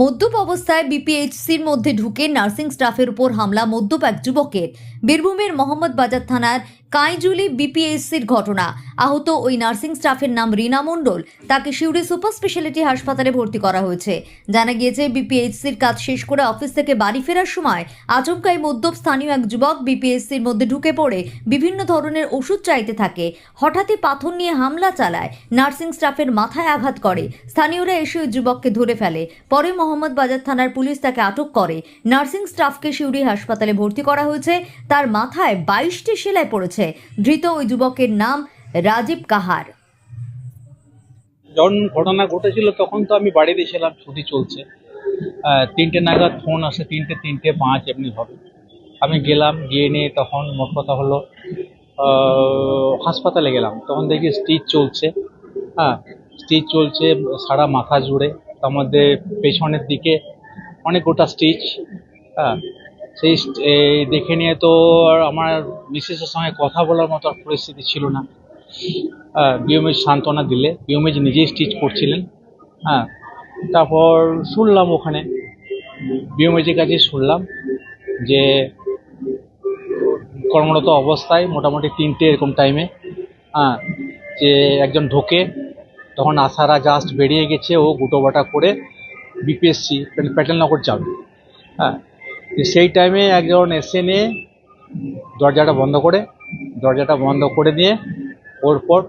মদ্যপ অবস্থায় বিপিএইচসির মধ্যে ঢুকে নার্সিং স্টাফের উপর হামলা মদ্যপ এক যুবকের। বীরভূমের মোহাম্মদ বাজার থানার কাইজুলি বিপিএইচসির ঘটনা। আহত ওই নার্সিং স্টাফের নাম রীনা মণ্ডল। তাকে সিউড়ি সুপার স্পেশালিটি হাসপাতালে ভর্তি করা হয়েছে। জানা গিয়েছে, বিপিএইচসির কাজ শেষ করে অফিস থেকে বাড়ি ফেরার সময় আচমকাই মদ্যপ স্থানীয় এক যুবক বিপিএসসির মধ্যে ঢুকে পড়ে, বিভিন্ন ধরনের ওষুধ চাইতে থাকে। হঠাৎই পাথর নিয়ে হামলা চালায়, নার্সিং স্টাফের মাথায় আঘাত করে। স্থানীয়রা এসে ওই যুবককে ধরে ফেলে। পরে মোহাম্মদ বাজার থানার পুলিশ তাকে আটক করে। নার্সিং স্টাফকে সিউড়ি হাসপাতালে ভর্তি করা হয়েছে। তার মাথায় বাইশটি সেলাই পড়েছে। ধৃত ওই যুবকের নাম রাজীব কাহার। যখন ঘটনা ঘটেছিল, তখন তো আমি বাড়িতে ছিলাম, ছুটি চলছে। তিনটে নাগাদ ফোন আসে, তিনটে তিনটে, পাঁচ, এমনি হবে আমি গেলাম, গিয়ে নিয়ে তখন মোট কথা হলো হাসপাতালে গেলাম। তখন দেখি স্টিচ চলছে। হ্যাঁ স্টিচ চলছে, সারা মাথা জুড়ে। তার মধ্যে পেছনের দিকে অনেক গোটা স্টিচ। হ্যাঁ সেই দেখে নিয়ে তো আর আমার মিসেসের সঙ্গে কথা বলার মতো পরিস্থিতি ছিল না। বিওমেজ সান্ত্বনা দিলে। বিওমেজ নিজেই স্টিচ করছিলেন। হ্যাঁ তারপর শুনলাম ওখানে। বিওমেজের কাছে শুনলাম যে কর্মরত অবস্থায় মোটামুটি তিনটে এরকম টাইমে হ্যাঁ যে একজন ঢোকে, তখন আশারা জাস্ট বেরিয়ে গেছে, ও গুটোবাটা করে বিপিএসসি প্যাটেলনগর যাবে। হ্যাঁ সেই টাইমে একজন এসে নিয়ে দরজাটা বন্ধ করে, দরজাটা বন্ধ করে দিয়ে ওর পর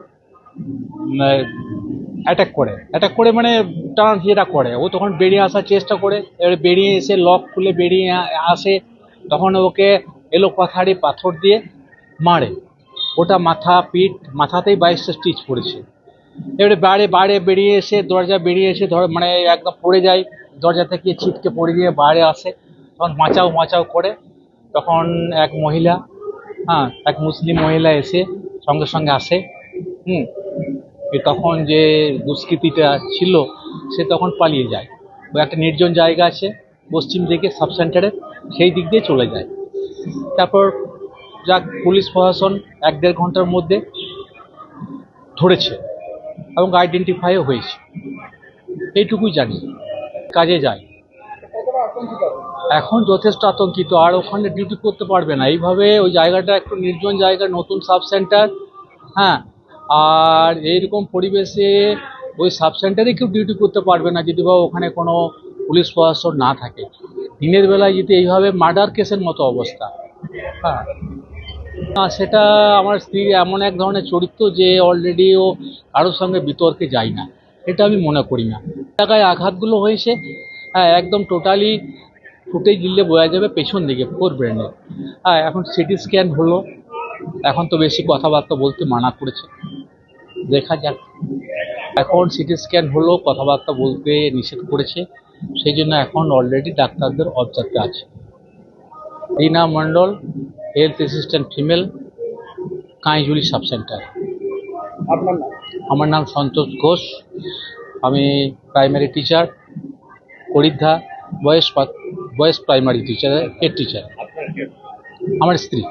অ্যাটাক করে। অ্যাটাক করে মানে টান ইয়েটা করে। ও তখন বেরিয়ে আসার চেষ্টা করে। এবারে বেরিয়ে এসে লক খুলে বেরিয়ে আসে। তখন ওকে এলো পাথাড়ি পাথর দিয়ে মারে। ওটা মাথা, পিঠ মাথাতেই বাইশটা স্টিচ পড়েছে। এবারে বাইরে বাইরে বেরিয়ে এসে, দরজা বেরিয়ে এসে ধর মানে একদম পড়ে যায়। দরজা থেকে ছিটকে পড়ে গিয়ে বাইরে আসে। তখন মাচাও মাচাও করে। তখন এক মহিলা হ্যাঁ এক মুসলিম মহিলা এসে সঙ্গে সঙ্গে আসে। হুম তখন যে দুষ্কৃতিটা ছিল, সে তখন পালিয়ে যায়। একটা নির্জন জায়গা আছে, পশ্চিম দিকে সাব সেন্টারে সেই দিক দিয়ে চলে যায়। তারপর যাক, পুলিশ প্রশাসন এক দেড় ঘণ্টার মধ্যে ধরেছে এবং আইডেন্টিফাইও হয়েছে। এইটুকুই জানি। কাজে যায়। এখন যথেষ্ট আতঙ্কিত, আর ওখানে ডিউটি করতে পারবে না। এইভাবে ওই জায়গাটা একটু নির্জন জায়গা, নতুন সাব সেন্টার হ্যাঁ? আর এইরকম পরিবেশে ওই সাব সেন্টারে কেউ ডিউটি করতে পারবে না, যদি বা ওখানে কোনো পুলিশ প্রশাসন না থাকে। দিনের বেলায় যদি এইভাবে মার্ডার কেসের মতো অবস্থা হ্যাঁ? সেটা আমার স্ত্রী এমন এক ধরনের চরিত্র যে অলরেডি ও কারোর সঙ্গে বিতর্কে যায় না। এটা আমি মনে করি না। জায়গায় আঘাতগুলো হয়েছে হ্যাঁ একদম টোটালি ফুটে গিললে বোঝা যাবে পেছন দিকে ফোর ব্রেনে হ্যাঁ এখন সিটি স্ক্যান হলো এখন তো বেশি কথাবার্তা বলতে মানা করেছে। দেখা যাক। এখন সিটি স্ক্যান হলো কথাবার্তা বলতে নিষেধ করেছে। সেই জন্য এখন অলরেডি ডাক্তারদের অবজার্ভে আছে। Rina Mondal health assistant female Kainjuli sub centre আপনার নাম? আমার নাম সন্তোষ ঘোষ। আমি primary teacher হরিদ্ধা boys boys primary teacher head teacher আমার স্ত্রী।